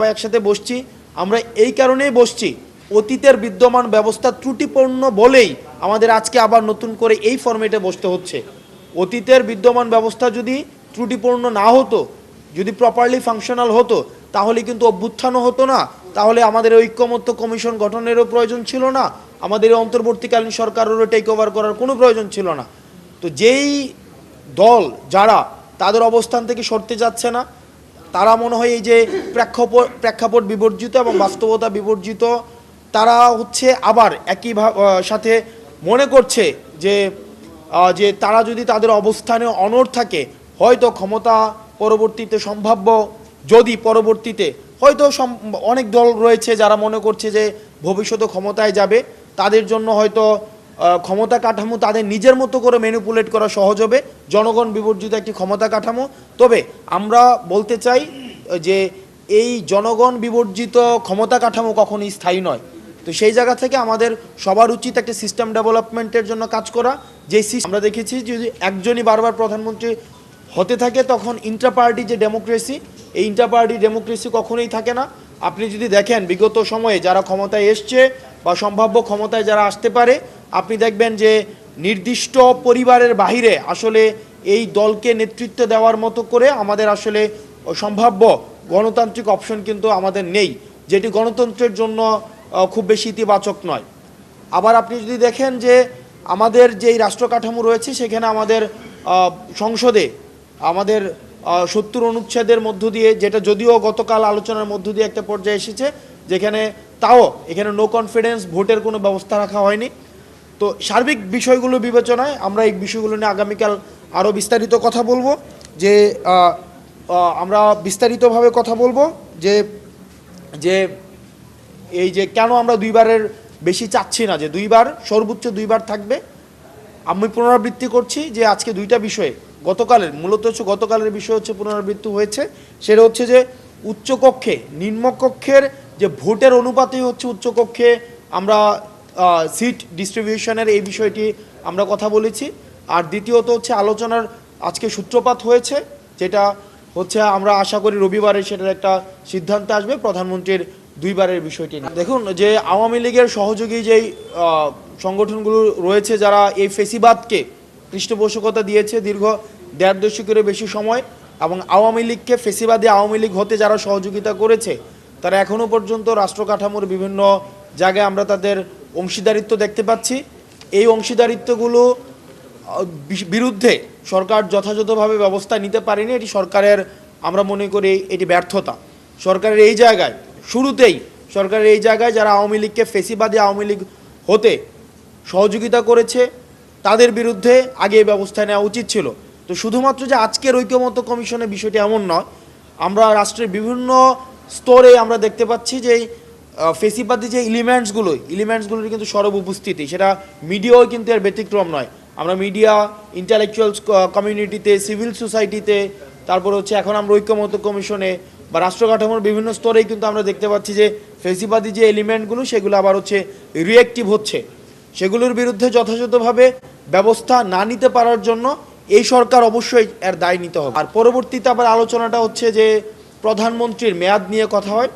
সবাই একসাথে বসছি, আমরা এই কারণেই বসছি। অতীতের বিদ্যমান ব্যবস্থা ত্রুটিপূর্ণ বলেই আমাদের আজকে আবার নতুন করে এই ফর্মেটে বসতে হচ্ছে। অতীতের বিদ্যমান ব্যবস্থা যদি ত্রুটিপূর্ণ না হতো, যদি প্রপারলি ফাংশনাল হতো, তাহলে কিন্তু অভ্যুত্থানও হতো না। তাহলে আমাদের ঐক্যমত্য কমিশন গঠনেরও প্রয়োজন ছিল না, আমাদের অন্তর্বর্তীকালীন সরকারেরও টেক ওভার করার কোনো প্রয়োজন ছিল না। তো যেই দল, যারা, তাদের অবস্থান থেকে সরতে যাচ্ছে না। তারা মনে হয় এই যে প্রেক্ষাপট প্রেক্ষাপট বিবর্জিত এবং বাস্তবতা বিবর্জিত, তারা হচ্ছে আবার একই সাথে মনে করছে যে যে তারা যদি তাদের অবস্থানে অনড় থাকে, হয়তো ক্ষমতা পরবর্তীতে সম্ভাব্য, যদি পরবর্তীতে হয়তো অনেক দল রয়েছে যারা মনে করছে যে ভবিষ্যতে ক্ষমতায় যাবে, তাদের জন্য হয়তো ক্ষমতা কাঠামো তাদের নিজের মতো করে ম্যানিপুলেট করা সহজ হবে। জনগণ বিবর্জিত একটি ক্ষমতা কাঠামো। তবে আমরা বলতে চাই যে এই জনগণ বিবর্জিত ক্ষমতা কাঠামো কখনোই স্থায়ী নয়। তো সেই জায়গা থেকে আমাদের সবার উচিত একটা সিস্টেম ডেভেলপমেন্টের জন্য কাজ করা। যে আমরা দেখেছি যদি একজনই বারবার প্রধানমন্ত্রী হতে থাকে, তখন ইন্টার পার্টি যে ডেমোক্রেসি এই ইন্টার পার্টি ডেমোক্রেসি কখনোই থাকে না। আপনি যদি দেখেন, বিগত সময়ে যারা ক্ষমতায় এসছে বা সম্ভাব্য ক্ষমতায় যারা আসতে পারে, আপনি দেখবেন যে নির্দিষ্ট পরিবারের বাহিরে আসলে এই দলকে নেতৃত্ব দেওয়ার মতো করে আমাদের আসলে সম্ভাব্য গণতান্ত্রিক অপশন কিন্তু আমাদের নেই, যেটি গণতন্ত্রের জন্য খুব বেশি ইতিবাচক নয়। আবার আপনি যদি দেখেন যে আমাদের যেই রাষ্ট্র কাঠামো রয়েছে, সেখানে আমাদের সংসদে আমাদের সত্তর অনুচ্ছেদের মধ্য দিয়ে, যেটা যদিও গতকাল আলোচনার মধ্য দিয়ে একটা পর্যায়ে এসেছে, যেখানে তাও এখানে নো কনফিডেন্স ভোটের কোনো ব্যবস্থা রাখা হয়নি। তো সার্বিক বিষয়গুলো বিবেচনায় আমরা এই বিষয়গুলো নিয়ে আগামীকাল আরও বিস্তারিত কথা বলব। যে আমরা বিস্তারিতভাবে কথা বলব যে যে এই যে কেন আমরা দুইবারের বেশি চাচ্ছি না, যে দুইবার, সর্বোচ্চ দুইবার থাকবে। আমি পুনরাবৃত্তি করছি যে আজকে দুইটা বিষয়ে, গতকালের, মূলত হচ্ছে গতকালের বিষয় হচ্ছে পুনরাবৃত্তি হয়েছে। সেটা হচ্ছে যে উচ্চকক্ষে, নিম্নকক্ষের যে ভোটের অনুপাতেই হচ্ছে উচ্চকক্ষে আমরা সিট ডিস্ট্রিবিউশনের এই বিষয়টি আমরা কথা বলেছি আর দ্বিতীয়ত হচ্ছে আলোচনার আজকে সূত্রপাত হয়েছে, যেটা হচ্ছে আমরা আশা করি রবিবারে সেটার একটা সিদ্ধান্ত আসবে, প্রধানমন্ত্রীর দুইবারের বিষয়টি। দেখুন, যে আওয়ামী লীগের সহযোগী যেই সংগঠনগুলো রয়েছে, যারা এই ফেসিবাদকে পৃষ্ঠপোষকতা দিয়েছে দীর্ঘ দেড় দশকেরও বেশি সময়, এবং আওয়ামী লীগকে ফেসিবাদী আওয়ামী লীগ হতে যারা সহযোগিতা করেছে তারা এখনও পর্যন্ত রাষ্ট্র কাঠামোর বিভিন্ন জায়গায় আমরা তাদের অংশীদারিত্ব দেখতে পাচ্ছি। এই অংশীদারিত্বগুলো বিরুদ্ধে সরকার যথাযথভাবে ব্যবস্থা নিতে পারেনি। এটি সরকারের, আমরা মনে করি এটি ব্যর্থতা। সরকারের এই জায়গায়, শুরুতেই সরকারের এই জায়গায় যারা আওয়ামী লীগকে ফেসিবাদী আওয়ামী লীগ হতে সহযোগিতা করেছে, তাদের বিরুদ্ধে আগে ব্যবস্থা নেওয়া উচিত ছিল। তো শুধুমাত্র যে আজকের ঐক্যমত্য কমিশনের বিষয়টি এমন নয়, আমরা রাষ্ট্রের বিভিন্ন স্তরে আমরা দেখতে পাচ্ছি যে ফেসিবাদী যে ইলিমেন্টসগুলো ইলিমেন্টসগুলোর কিন্তু সরব উপস্থিতি। সেটা মিডিয়াও কিন্তু এর ব্যতিক্রম নয়। আমরা মিডিয়া ইন্টালেকচুয়াল কমিউনিটিতে সিভিল সোসাইটিতে তারপর হচ্ছে এখন আমরা ঐক্যমত্য কমিশনে বা রাষ্ট্র কাঠামোর বিভিন্ন স্তরেই কিন্তু আমরা দেখতে পাচ্ছি যে ফেসিবাদী যে এলিমেন্টগুলো সেগুলো আবার হচ্ছে রিয়েক্টিভ হচ্ছে। সেগুলোর বিরুদ্ধে যথাযথভাবে ব্যবস্থা না নিতে পারার জন্য এই সরকার অবশ্যই এর দায় নিতে হবে। আর পরবর্তীতে আবার আলোচনাটা হচ্ছে যে প্রধানমন্ত্রীর মেয়াদ নিয়ে কথা হয়।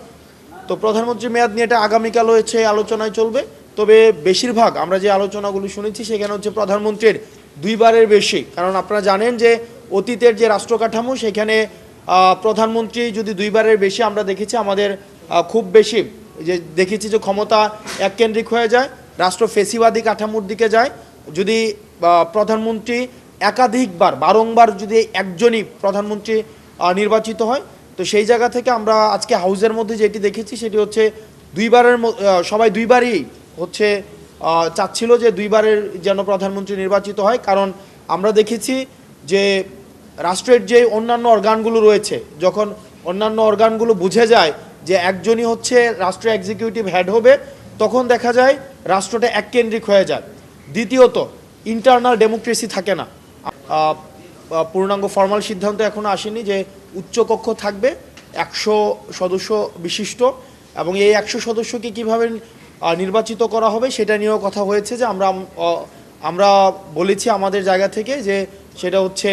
তো প্রধানমন্ত্রীর মেয়াদ নিয়ে এটা আগামীকাল হচ্ছে আলোচনায় চলবে। তবে বেশিরভাগ আমরা যে আলোচনাগুলো শুনেছি, সেখানে হচ্ছে প্রধানমন্ত্রীর দুইবারের বেশি। কারণ আপনারা জানেন যে অতীতের যে রাষ্ট্র কাঠামো সেখানে প্রধানমন্ত্রী যদি দুইবারের বেশি আমরা দেখেছি, আমাদের খুব বেশি। যে দেখেছি যে ক্ষমতা এককেন্দ্রিক হয়ে যায়, রাষ্ট্র ফেসিবাদী কাঠামোর দিকে যায়। যদি প্রধানমন্ত্রী একাধিকবার, বারংবার যদি একজনই প্রধানমন্ত্রী নির্বাচিত হয় তো সেই জায়গা থেকে আমরা আজকে হাউজের মধ্যে যেটি দেখেছি সেটি হচ্ছে দুইবারের সবাই দুইবারই হচ্ছে চাচ্ছিল যে দুইবারের যেন প্রধানমন্ত্রী নির্বাচিত হয়। কারণ আমরা দেখেছি যে রাষ্ট্রের যে অন্যান্য অর্গানগুলো রয়েছে, যখন অন্যান্য অর্গানগুলো বুঝে যায় যে একজনই হচ্ছে রাষ্ট্র এক্সিকিউটিভ হেড হবে, তখন দেখা যায় রাষ্ট্রটা এককেন্দ্রিক হয়ে যায়। দ্বিতীয়ত ইন্টারনাল ডেমোক্রেসি থাকে না। পূর্ণাঙ্গ ফর্মাল সিদ্ধান্ত এখনও আসেনি যে উচ্চকক্ষ থাকবে একশো সদস্য বিশিষ্ট এবং এই একশো সদস্যকে কীভাবে নির্বাচিত করা হবে সেটা নিয়েও কথা হয়েছে যে আমরা আমরা বলেছি আমাদের জায়গা থেকে যে সেটা হচ্ছে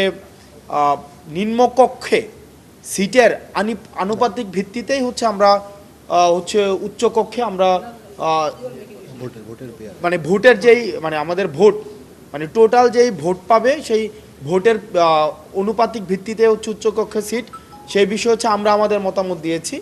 নিম্নকক্ষে সিটের আনি আনুপাতিক ভিত্তিতেই হচ্ছে আমরা হচ্ছে উচ্চকক্ষে আমরা মানে ভোটের যেই মানে আমাদের ভোট মানে টোটাল যেই ভোট পাবে সেই ভোটের অনুপাতিক ভিত্তিতে হচ্ছে উচ্চকক্ষে সিট সেই বিষয়ে হচ্ছে আমরা আমাদের মতামত দিয়েছি।